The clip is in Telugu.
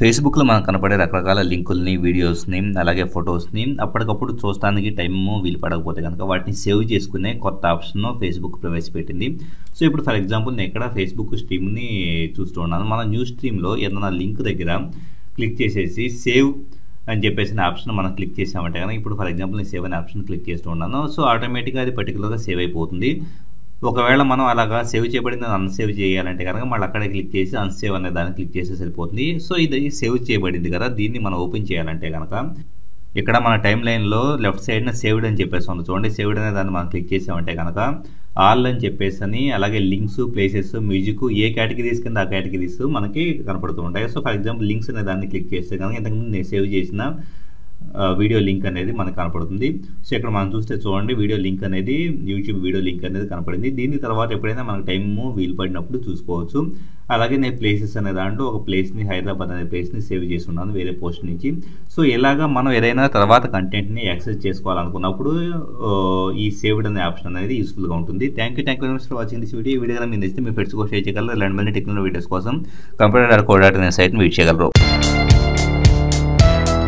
ఫేస్బుక్లో మనకు కనపడే రకరకాల లింకుల్ని వీడియోస్ని అలాగే ఫొటోస్ని అప్పటికప్పుడు చూస్తానికి టైము వీలు పడకపోతే కనుక వాటిని సేవ్ చేసుకునే కొత్త ఆప్షన్ ఫేస్బుక్ ప్రవేశపెట్టింది. సో ఇప్పుడు ఫర్ ఎగ్జాంపుల్ నేను ఇక్కడ ఫేస్బుక్ స్ట్రీమ్ని చూస్తూ ఉన్నాను. మన న్యూస్ స్ట్రీమ్లో ఏదైనా లింక్ దగ్గర క్లిక్ చేసేసి సేవ్ అని చెప్పేసి ఆప్షన్ మనం క్లిక్ చేసామంటే కనుక ఇప్పుడు ఫర్ ఎగ్జాంపుల్ నేను సేవ్ అనే ఆప్షన్ క్లిక్ చేస్తూ ఉన్నాను. సో ఆటోమేటిక్గా అది పర్టికులర్గా సేవ్ అయిపోతుంది. ఒకవేళ మనం అలాగా సేవ్ చేయబడింది అన్సేవ్ చేయాలంటే కనుక మళ్ళీ అక్కడే క్లిక్ చేసి అన్సేవ్ అనే దాన్ని క్లిక్ చేస్తే సరిపోతుంది. సో ఇది సేవ్ చేయబడింది కదా దీన్ని మనం ఓపెన్ చేయాలంటే కనుక ఇక్కడ మన టైం లైన్లో లెఫ్ట్ సైడ్న సేవ్డ్ అని చెప్పేసి ఉంది. చూడండి సేవ్డ్ అనే దాన్ని మనం క్లిక్ చేసామంటే కనుక ఆల్ అని చెప్పేసి అని అలాగే లింక్స్ ప్లేసెస్ మ్యూజిక్ ఏ కేటగిరీస్ కింద ఆ కేటగిరీస్ మనకి కనపడుతూ ఉంటాయి. సో ఫర్ ఎగ్జాంపుల్ లింక్స్ అనే దాన్ని క్లిక్ చేస్తే కనుక ఇంతకుముందు నేను సేవ్ చేసిన వీడియో లింక్ అనేది మనకు కనపడుతుంది. సో ఇక్కడ మనం చూస్తే చూడండి వీడియో లింక్ అనేది యూట్యూబ్ వీడియో లింక్ అనేది కనపడింది. దీని తర్వాత ఎప్పుడైనా మనకు టైము వీలు పడినప్పుడు చూసుకోవచ్చు. అలాగే నేను ప్లేసెస్ అనే దాంట్లో ఒక ప్లేస్ని హైదరాబాద్ అనే ప్లేస్ని సేవ్ చేసి ఉన్నాను వేరే పోస్ట్ నుంచి. సో ఇలాగా మనం ఏదైనా తర్వాత కంటెంట్ని యాక్సెస్ చేసుకోవాలనుకున్నప్పుడు ఈ సేవ్డ్ అనే ఆప్షన్ అనేది యూస్ఫుల్గా ఉంటుంది. Thank you thank you very much for watching this video ఈ వీడియో మీరు నచ్చితే మీ ఫ్రెండ్స్ కూడా షేర్ చేయగలరు. ఇలాంటి మళ్ళీ టెక్నాలజీ వీడియోస్ కోసం. కంప్యూటర్ కోడాట్ అనే సైట్ని వీట్ చేయగలరు